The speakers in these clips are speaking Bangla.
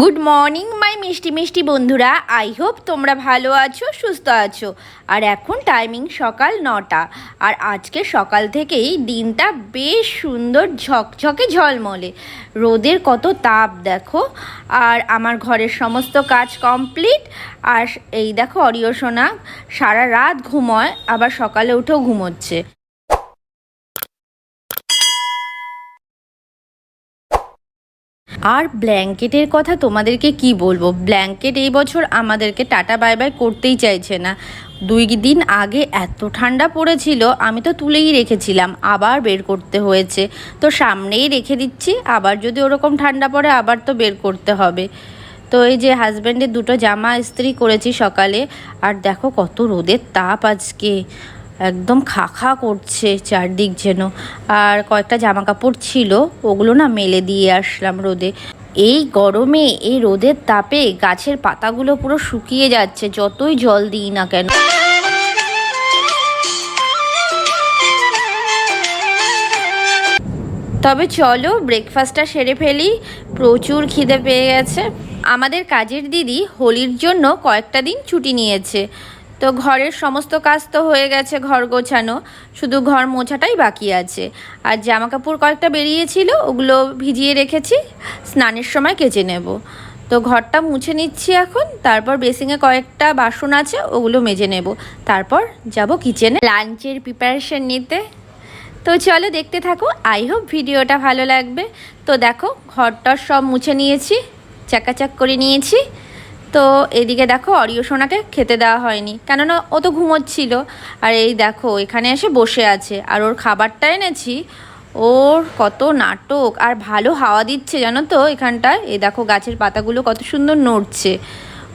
গুড মর্নিং মাই মিষ্টি মিষ্টি বন্ধুরা। আই হোপ তোমরা ভালো আছো, সুস্থ আছো। আর এখন টাইমিং সকাল নটা। আর আজকে সকাল থেকেই দিনটা বেশ সুন্দর ঝকঝকে ঝলমলে। রোদের কত তাপ, দেখো। আর আমার ঘরের সমস্ত কাজ কমপ্লিট আর এই দেখো অরিয় সোনা সারা রাত ঘুমোয়, আবার সকালে উঠেও ঘুমোচ্ছে। আর ব্ল্যাঙ্কেটের কথা তোমাদেরকে কি বলব? ব্ল্যাঙ্কেট এই বছর আমাদেরকে টাটা বাই বাই করতেই চাইছে না। দুই দিন আগে এত ঠান্ডা পড়েছিল, আমি তো তুলেই রেখেছিলাম, আবার বের করতে হয়েছে। তো সামনেই রেখে দিচ্ছি, আবার যদি ওরকম ঠান্ডা পড়ে আবার তো বের করতে হবে। তো এই যে হাজব্যান্ডের দুটো জামা ইস্ত্রি করেছি সকালে, আর দেখো কত রোদের তাপ আজকে। একদম খা খা করছে চারদিক যেন। আর কয়েকটা জামা কাপড় ছিল, ওগুলো না মেলে দিয়ে আসলাম রোদে। এই গরমে, এই রোদের তাপে গাছের পাতাগুলো পুরো শুকিয়ে যাচ্ছে, যতই জল দিই না কেন। তবে চলো ব্রেকফাস্টটা সেরে ফেলি। প্রচুর খিদে পেয়ে গেছে। আমাদের কাজের দিদি হোলির জন্য কয়েকটা দিন ছুটি নিয়েছে। তো ঘরের সমস্ত কাজ তো হয়ে গেছে, ঘর গোছানো। শুধু ঘর মোছাটাই বাকি আছে। আর জামা কাপড় কয়েকটা বেরিয়েছিল, ওগুলো ভিজিয়ে রেখেছি, স্নানের সময় কেচে নেব। তো ঘরটা মুছে নিচ্ছি এখন, তারপর বেসিংয়ে কয়েকটা বাসন আছে, ওগুলো মেজে নেব। তারপর যাব কিচেনে লাঞ্চের প্রিপারেশন নিতে। তো চলো দেখতে থাকো, আই হোপ ভিডিওটা ভালো লাগবে। তো দেখো, ঘরটার সব মুছে নিয়েছি, চাকাচাক করে নিয়েছি। তো এদিকে দেখো অরিয় সোনাকে খেতে দেওয়া হয়নি। কেননা ও তো ঘুমোচ্ছিল। আর এই দেখো, এখানে এসে বসে আছে। আর ওর খাবারটা এনেছি। ওর কত নাটক। আর ভালো হাওয়া দিচ্ছে, জানো তো এখানটায়। এই দেখো, গাছের পাতাগুলো কত সুন্দর নড়ছে।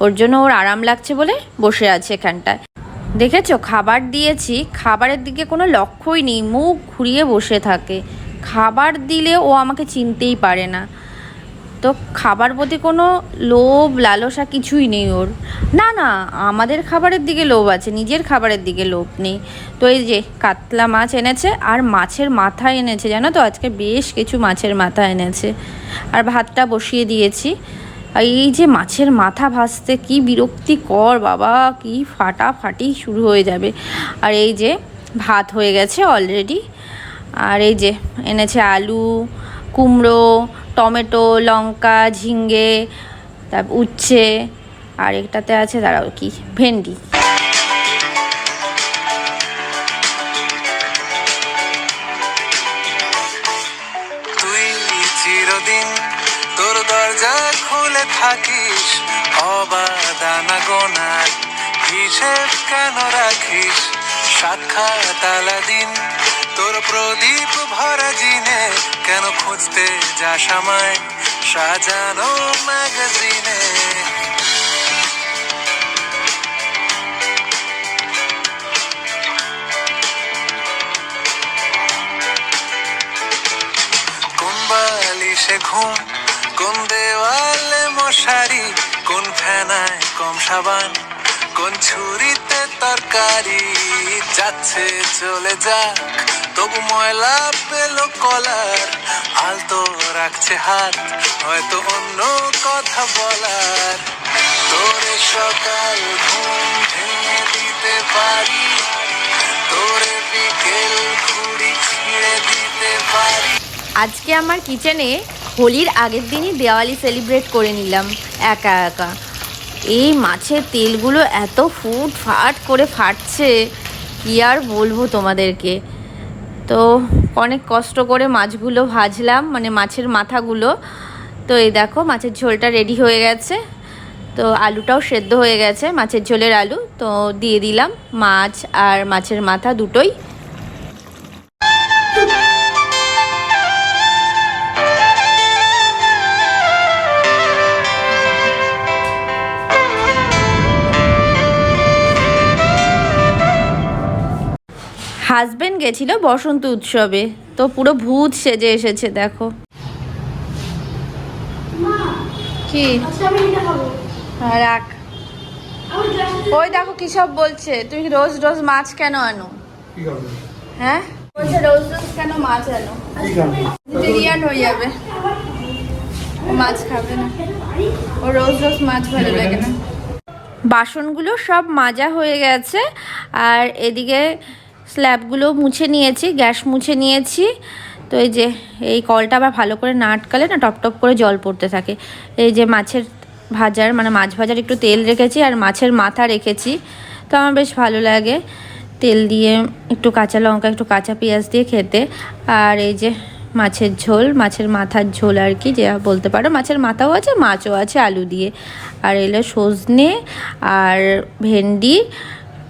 ওর জন্য ওর আরাম লাগছে বলে বসে আছে এখানটায়। দেখেছ? খাবার দিয়েছি। খাবারের দিকে কোনো লক্ষ্যই নেই। মুখ ঘুরিয়ে বসে থাকে। খাবার দিলে ও আমাকে চিনতেই পারে না। তো খাবার প্রতি কোনো লোভ, লালসা কিছুই নেই ওর। না না, আমাদের খাবারের দিকে লোভ আছে, নিজের খাবারের দিকে লোভ নেই। তো এই যে কাতলা মাছ এনেছে আর মাছের মাথা এনেছে, জানো তো? আজকে বেশ কিছু মাছের মাথা এনেছে। আর ভাতটা বসিয়ে দিয়েছি। আর এই যে মাছের মাথা ভাজতে কি বিরক্তিকর, বাবা, কি ফাটাফাটি শুরু হয়ে যাবে। আর এই যে ভাত হয়ে গেছে অলরেডি। আর এই যে এনেছে আলু কুমড়ো, টমেটো, লঙ্কা ঝিঙ্গে তারপর উচ্ছে, আর একটাতে আছে, দাঁড়াও কি, ভেন্ডি। চিরদিন তোর দরজা খুলে থাকিস? অবাদানা গোনার হিসেব কেন রাখিস? সাক্ষাৎ দিন তোর প্রদীপ ভরা জিনে কেন খুঁজতে যাস আমায়? সাজানো ম্যাগাজিনে বালিশে ঘুম, কোন দেওয়ালে মশারি, কোন ফেনায় কম সাবান, কোন ছুরিতে তরকারি যাচ্ছে, চলে যাক। তবু ময়লা পেল কলার, আলতো রাখছে হাত, হয়তো অন্য কথা বলার। তোরে সকাল ঘুম ভেঙে দিতে পারি, তোরে বিকেল ঘুড়ি ছিঁড়ে দিতে পারি। আজকে আমার কিচেনে হোলির আগের দিনই দেওয়ালি সেলিব্রেট করে নিলাম, একা একা। এই মাছের তেলগুলো এত ফুট ফাট করে ফাটছে, কি আর বলব তোমাদেরকে? তো অনেক কষ্ট করে মাছগুলো ভাজলাম মানে মাছের মাথাগুলো। তো এই দেখো, মাছের ঝোলটা রেডি হয়ে গেছে। তো আলুটাও সেদ্ধ হয়ে গেছে, মাছের ঝোলের আলু। তো দিয়ে দিলাম মাছ আর মাছের মাথা দুটোই। হাজবেন্ড গেছিল বসন্ত উৎসবে। তো পুরো ভূত সেজে এসেছে দেখো। কি? হ্যাঁ, রাখ। ওই দেখো কি সব বলছে। তুমি রোজ রোজ মাছ কেন আনো? হ্যাঁ? বলছে রোজ রোজ কেন মাছ আনো? ভেজিটেরিয়ান হয়ে যাবে। ও মাছ খাবে না। ও রোজ রোজ মাছ ভালো লাগে না। বাসনগুলো সব মাজা হয়ে গেছে। আর এদিকে স্ল্যাবগুলো মুছে নিয়েছি, গ্যাস মুছে নিয়েছি। তো এই যে, এই কলটা আবার ভালো করে না আটকালে না টপ টপ করে জল পড়তে থাকে। এই যে মাছের ভাজার মানে মাছ ভাজার একটু তেল রেখেছি আর মাছের মাথা রেখেছি। তো আমার বেশ ভালো লাগে তেল দিয়ে একটু কাঁচা লঙ্কা, একটু কাঁচা পেঁয়াজ দিয়ে খেতে। আর এই যে মাছের ঝোল, মাছের মাথার ঝোল আর কি, যে বলতে পারো। মাছের মাথাও আছে, মাছও আছে, আলু দিয়ে। আর এলো সজনে আর ভেন্ডি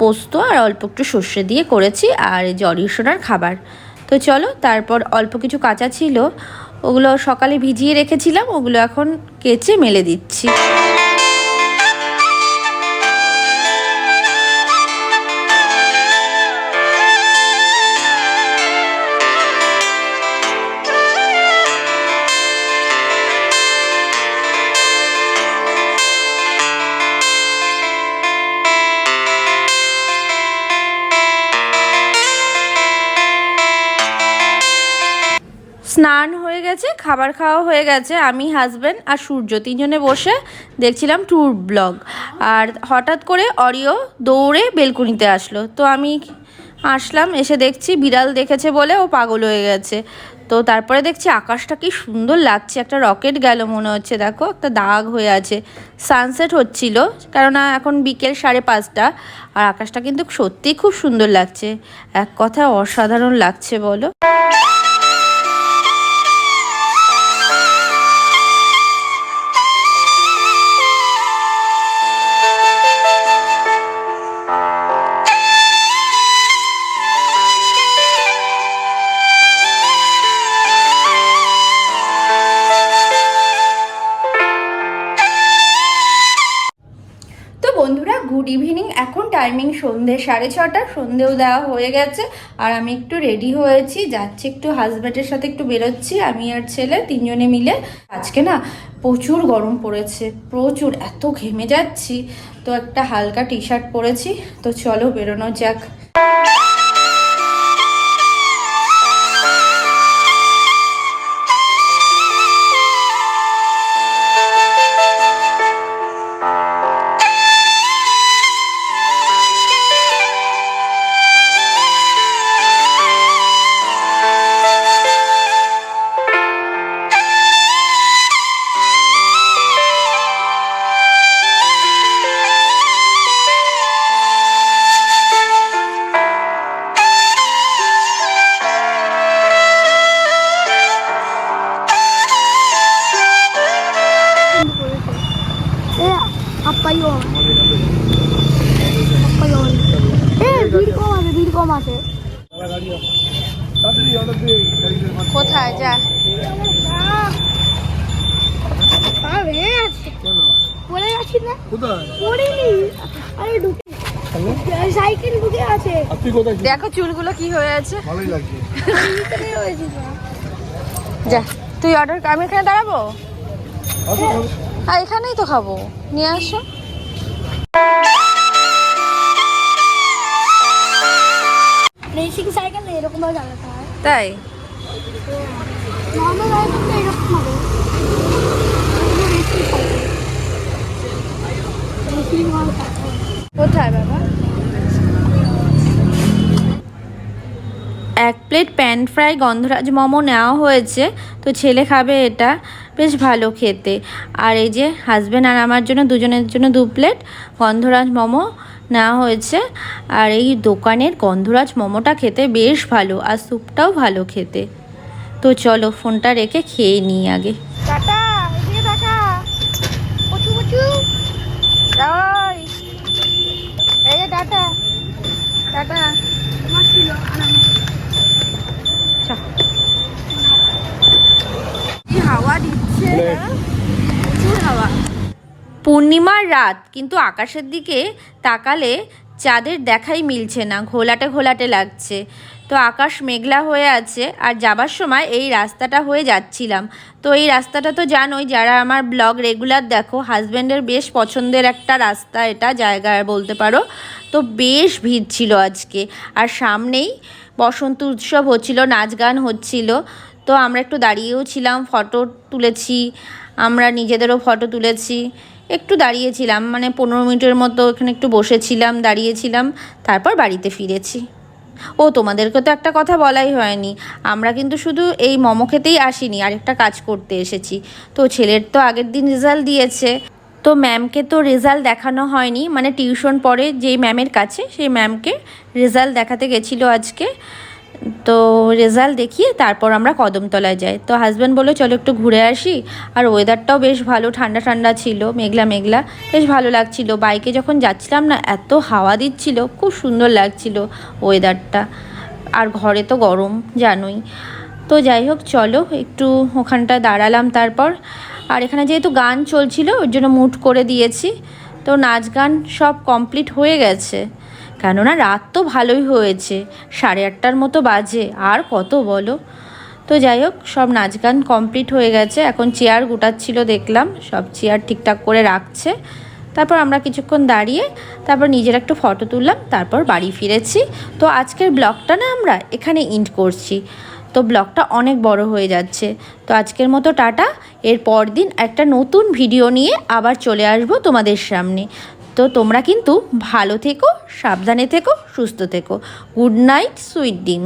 পোস্ত আর অল্প একটু সর্ষে দিয়ে করেছি আর এই যে অরিসোনার খাবার। তো চলো, তারপর অল্প কিছু কাঁচা ছিল, ওগুলো সকালে ভিজিয়ে রেখেছিলাম, ওগুলো এখন কেচে মেলে দিচ্ছি। স্নান হয়ে গেছে, খাবার খাওয়া হয়ে গেছে, আমি হাজব্যান্ড আর সূর্য তিনজনে বসে দেখছিলাম ট্যুর ব্লগ আর হঠাৎ করে অরিও দৌড়ে বেলকুনিতে আসলো। তো আমি আসলাম, এসে দেখছি বিড়াল দেখেছে বলে ও পাগল হয়ে গেছে। তো তারপরে দেখছি আকাশটা কি সুন্দর লাগছে, একটা রকেট গেল মনে হচ্ছে, দেখো, একটা দাগ হয়ে আছে। সানসেট হচ্ছিল, কেননা এখন বিকেল সাড়ে পাঁচটা, আর আকাশটা কিন্তু সত্যিই খুব সুন্দর লাগছে। এক কথা অসাধারণ লাগছে বলো। টাইমিং সন্ধে সাড়ে ছটা, সন্ধেও দেওয়া হয়ে গেছে। আর আমি একটু রেডি হয়েছি, যাচ্ছি একটু হাজব্যান্ডের সাথে একটু বেরোচ্ছি, আমি আর ছেলে তিনজনে মিলে। আজকে না প্রচুর গরম পড়েছে, প্রচুর, এত ঘেমে যাচ্ছি। তো একটা হালকা টি শার্ট পরেছি, তো চলো বেরোনো যাক। পড়ে যাচ্ছি না? কোথায়? পড়িনি আরে ঢুকে সাইকেল ঢুকে আছে। আপনি কোথায় দেখো চুলগুলো কি হয়ে আছে। ভালোই লাগছে। যা তুই অর্ডার আমি এখানে দাঁড়াবো। আর এখানেই তো খাব। নিয়ে আসো। রেসিং সাইকেল এরকম ভাবে চালাতে হয়। তাই? নর্মাল সাইকেল এরকম হবে রেসিং সাইকেল রেসিং ভাবে চালাতে হয়। কোথায় বাবা? এক প্লেট প্যান ফ্রাই গন্ধরাজ মোমো নেওয়া হয়েছে তো ছেলে খাবে এটা। বেশ ভালো খেতে। আর এই যে হাজব্যান্ড আর আমার জন্য দুজনের জন্য দু প্লেট গন্ধরাজ মোমো নেওয়া হয়েছে। আর এই দোকানের গন্ধরাজ মোমোটা খেতে বেশ ভালো আর স্যুপটাও ভালো খেতে। তো চলো ফোনটা রেখে খেয়ে নিই আগে। টাটা এদিকে টাটা কচু কচু রাই এই যে টাটা টাটা। তোমার ছিল আরামে কি হাওয়া দিচ্ছে প্রচুর হাওয়া। পূর্ণিমার রাত কিন্তু আকাশের দিকে তাকালে চাঁদের দেখাই মিলছে না ঘোলাটে ঘোলাটে লাগছে। তো আকাশ মেঘলা হয়ে আছে আর যাবার সময় এই রাস্তাটা হয়ে যাচ্ছিলাম। তো এই রাস্তাটা তো জানোই, যারা আমার ব্লগ রেগুলার দেখো হাজব্যান্ডের বেশ পছন্দের একটা রাস্তা এটা জায়গা বলতে পারো। তো বেশ ভিড় ছিল আজকে। আর সামনেই বসন্ত উৎসব হচ্ছিল, নাচ গান হচ্ছিল। তো আমরা একটু দাঁড়িয়েও ছিলাম, ফটো তুলেছি, আমরা নিজেদেরও ফটো তুলেছি। একটু দাঁড়িয়েছিলাম মানে পনেরো মিনিটের মতো এখানে একটু বসেছিলাম, দাঁড়িয়েছিলাম, তারপর বাড়িতে ফিরেছি। ও, তোমাদেরকে তো একটা কথা বলাই হয়নি। আমরা কিন্তু শুধু এই মোমো খেতেই আসিনি, আরেকটা কাজ করতে এসেছি। তো ছেলের তো আগের দিন রেজাল্ট দিয়েছে। তো ম্যামকে তো রেজাল্ট দেখানো হয়নি মানে টিউশন পরে যেই ম্যামের কাছে, সেই ম্যামকে রেজাল্ট দেখাতে গেছিল আজকে। তো রেজাল্ট দেখিয়ে তারপর আমরা কদমতলায় যাই। তো হাজব্যান্ড বলল, চলো একটু ঘুরে আসি। আর ওয়েদারটাও বেশ ভালো ঠান্ডা ঠান্ডা ছিল, মেঘলা মেঘলা। বেশ ভালো লাগছিল। বাইকে যখন যাচ্ছিলাম না, এত হাওয়া দিচ্ছিল, খুব সুন্দর লাগছিল ওয়েদারটা আর ঘরে তো গরম, জানোই। তো যাই হোক, চলো একটু ওখানটা দাঁড়ালাম তারপর। আর এখানে যেহেতু গান চলছিল, ওর জন্য মুট করে দিয়েছি। তো নাচ গান সব কমপ্লিট হয়ে গেছে। কেননা রাত তো ভালোই হয়েছে, সাড়ে আটটার মতো বাজে, আর কত বলো? তো যাই হোক, সব নাচ গান কমপ্লিট হয়ে গেছে, এখন চেয়ার গুটাচ্ছিল দেখলাম, সব চেয়ার ঠিকঠাক করে রাখছে। তারপর আমরা কিছুক্ষণ দাঁড়িয়ে, তারপর নিজের একটু ফটো তুললাম, তারপর বাড়ি ফিরেছি। তো আজকের ব্লগটা না আমরা এখানে ইন্ড করছি। তো ব্লগটা অনেক বড় হয়ে যাচ্ছে। তো আজকের মতো টাটা এর পর দিন একটা নতুন ভিডিও নিয়ে আবার চলে আসব তোমাদের সামনে। তো তোমরা কিন্তু ভালো থেকো সাবধানে থেকো সুস্থ থেকো। গুড নাইট সুইট ডিম।